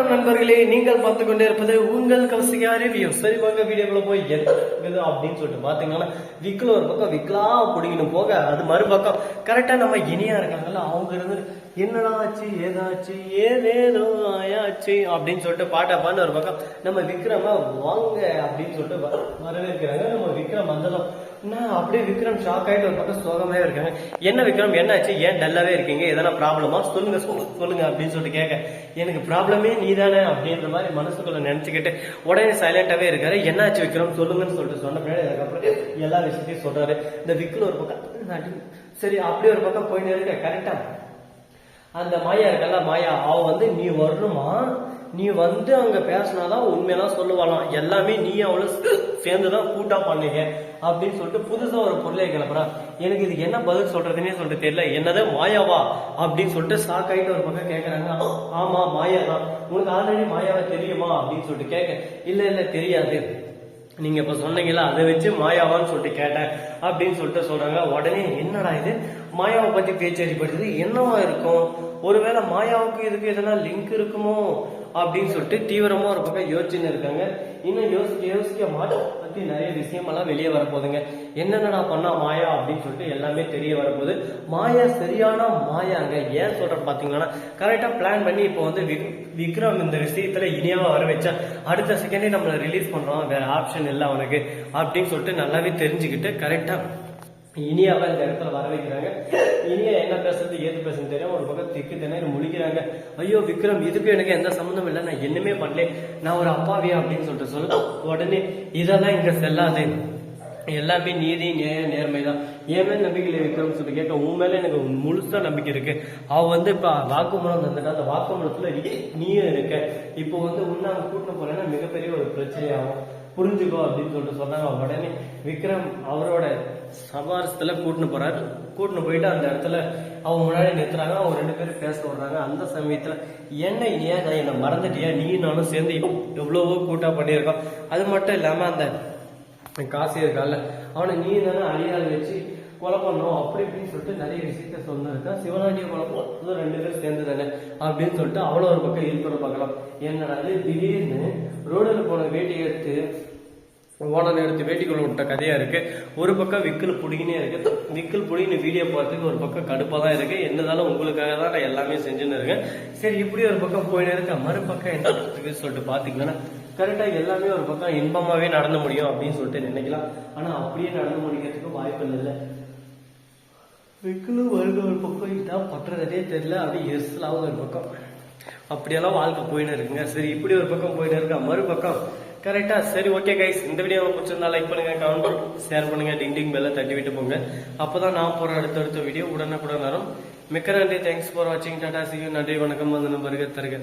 வணக்கம் நண்பர்களே நீங்கள் பார்த்து கொண்டே இருப்பது உங்கள் கவசிகா ரிவ்யூ சரி வாங்க வீடியோக்குள்ள போய் என்ன அப்படின்னு சொல்லிட்டு பாத்தீங்கன்னா விக்கில் ஒரு பக்கம் விக்கலா பிடிக்கணும் போக அது மறுபக்கம். கரெக்டா நம்ம இனியா இருக்காங்கல்ல அவங்க இருந்து என்னடா ஆச்சு ஏதாச்சு ஏதேதோ ஆயாச்சு அப்படின்னு சொல்லிட்டு பாட்டா பான்னு ஒரு பக்கம் நம்ம விக்ரம வாங்க அப்படின்னு சொல்லிட்டு வரவேற்கிறாங்க. நம்ம விக்ரம் வந்ததும் என்ன அப்படியே விக்ரம் ஷாக் ஆகிட்டு ஒரு பக்கம் சோகமாகவே இருக்காங்க. என்ன விக்ரம் என்னாச்சு? ஏன் டல்லாவே இருக்கீங்க? எதனா ப்ராப்ளமா சொல்லுங்க சொல்லுங்க அப்படின்னு சொல்லிட்டு கேட்க எனக்கு ப்ராப்ளமே நீ தானே அப்படின்ற மாதிரி மனசுக்குள்ள நினைச்சுக்கிட்டு உடனே சைலண்டாவே இருக்காரு. என்னாச்சு விக்ரம்? சொல்லுங்கன்னு சொல்லிட்டு சொன்ன பின்னாடி அதுக்கப்புறம் எல்லா விஷயத்தையும் சொல்றாரு. இந்த விக்கில் ஒரு பக்கம் சரி அப்படியே ஒரு பக்கம் போயிட்டு இருக்க கரெக்டா அந்த மாயா இருக்கல்ல மாயா அவ வந்து நீ வரணுமா? நீ வந்து அங்க பேசினாதான் உண்மையெல்லாம் சொல்லுவாளாம் எல்லாமே நீ அவளை சேர்ந்துதான் கூட்டா பண்ணுங்க அப்படின்னு சொல்லிட்டு புதுசா ஒரு பொருளை கிளப்புறா. எனக்கு இதுக்கு என்ன பதில் சொல்றதுன்னே சொல்லிட்டு தெரியல. என்னது மாயாவா? அப்படின்னு சொல்லிட்டு சாக்காயிட்டு ஒரு பக்கம் கேட்கறாங்க ஆமா மாயா தான் உனக்கு ஆல்ரெடி மாயாவை தெரியுமா? அப்படின்னு சொல்லிட்டு கேட்க இல்ல இல்ல தெரியாது. நீங்க இப்ப சொன்னீங்களா அதை வச்சு மாயாவான்னு சொல்லிட்டு கேட்டேன். அப்படின்னு சொல்லிட்டு சொல்றாங்க. உடனே என்னடா இது? மாயாவை பத்தி பேச்சு அடிப்படுது என்னவா இருக்கும்? ஒருவேளை மாயாவுக்கு இதுக்கு எதனா லிங்க் இருக்குமோ? அப்படின்னு சொல்லிட்டு தீவிரமா ஒரு பக்கம் யோசிச்சுன்னு இருக்காங்க. இன்னும் யோசிக்க யோசிக்க மாட்டோம். பத்தி நிறைய விஷயமெல்லாம் வெளியே வரப்போகுதுங்க. என்னென்னடா பண்ணா மாயா அப்படின்னு சொல்லிட்டு எல்லாமே தெரிய வரப்போகுது. மாயா சரியான மாயாங்க. ஏன் சொல்றேன் பாத்தீங்கன்னா கரெக்டா பிளான் பண்ணி இப்போ வந்து விக்- விக்ரம் இந்த விஷயத்துல இனியாவை வர வச்சா அடுத்த செகண்டே நம்மளை ரிலீஸ் பண்றோம் வேற ஆப்ஷன் இல்லை அவனுக்கு. அப்படின்னு சொல்லிட்டு நல்லாவே தெரிஞ்சுக்கிட்டு கரெக்டா இனியாவை இந்த இடத்துல வர வைக்கிறாங்க. இனியா என்ன பேசுறது ஏது பேசுறது தெரியும் ஒரு பக்கம் திக்கு திணறி முழிக்கிறாங்க. ஐயோ விக்ரம் இதுக்கு எனக்கு எந்த சம்மந்தம் இல்லை நான் என்னமே பண்ணல. நான் ஒரு அப்பாவியா அப்படின்னு சொல்லிட்டு சொல்ல உடனே இதெல்லாம் இங்க செல்லாது. எல்லாமே நீதி நியாய நேர்மை தான். என் மேல நம்பிக்கை இல்லை விக்ரம் சொல்லி கேட்க உன் மேல எனக்கு முழுசா நம்பிக்கை இருக்கு. அவ வந்து இப்ப வாக்குமூலம் தந்துட்டா அந்த வாக்குமூலத்துல நீயும் இருக்க. இப்போ வந்து உன்னை அவங்க கூட்டிட்டு போறேன்னா மிகப்பெரிய ஒரு பிரச்சனையாகும். புரிஞ்சுக்கோ அப்படின்னு சொல்லிட்டு சொன்னாங்க. உடனே விக்ரம் அவரோட சபாரசத்துல கூட்டின்னு போறாரு. கூட்டின்னு போயிட்டு அந்த இடத்துல அவங்க முன்னாடி நிறுத்துறாங்க அவங்க ரெண்டு பேரும் பேச விடுறாங்க அந்த சமயத்துல என்ன ஏன் நான் என்னை மறந்துட்டியா? நீ நானும் சேர்ந்து எவ்வளவோ கூட்டா பண்ணியிருக்கோம். அது மட்டும் இல்லாம அந்த காசு இருக்கால அவனை நீ தானே அழியால் வச்சு கொலை பண்ணோம் அப்படி இப்படின்னு சொல்லிட்டு நிறைய விஷயத்த சொன்னிருக்கான் சிவனாண்டிய கொலை ரெண்டு பேரும் சேர்ந்து தானே அப்படின்னு சொல்லிட்டு அவ்வளோ ஒரு பக்கம் ஈர்ப்பட பார்க்கலாம். என்னடா திடீர்னு ரோடில் போன வேட்டி எடுத்து ஓனர் எடுத்து வேட்டிக்குள்ள விட்ட கதையா இருக்கு. ஒரு பக்கம் விக்கல் புடிங்கினே இருக்கு. விக்கல் புடிங்கின வீடியோ பார்த்துக்கு ஒரு பக்கம் கடுப்பாக தான் இருக்கு. என்னதாலும் உங்களுக்காக தான் நான் எல்லாமே செஞ்சுன்னு இருக்கேன். சரி இப்படி ஒரு பக்கம் போயின்னு இருக்க மறுபக்கம் என்ன இருக்குன்னு சொல்லிட்டு பாத்தீங்கன்னா கரெக்டா எல்லாமே ஒரு பக்கம் இன்பமாவே நடந்து முடியும் அப்படின்னு சொல்லிட்டு நினைக்கலாம். ஆனா அப்படியே நடந்து முடிக்கிறதுக்கு வாய்ப்பு இல்லை விக்கலும் வருக ஒரு பக்கம் இதான் பண்றதே தெரியல அப்படி எஸ்லாவும் ஒரு பக்கம். அப்படியெல்லாம் வாழ்க்கை போயின்னு இருக்குங்க. சரி இப்படி ஒரு பக்கம் போயிட்டு இருக்கா? மறுபக்கம். கரெக்டா சரி ஓகே கைஸ் இந்த வீடியோ பிடிச்சிருந்தா லைக் பண்ணுங்க கமெண்ட் பண்ணுங்க ஷேர் பண்ணுங்க டிங் டிங் பெல்ல தட்டி விட்டு போங்க. அப்பதான் நான் போற அடுத்தடுத்த வீடியோ உடனுக்குடன் நேரம் மிக்க நன்றி. தேங்க்ஸ் ஃபார் வாட்சிங் டாடா சி நன்றி வணக்கம். வந்து நம்பருக்கு தருக.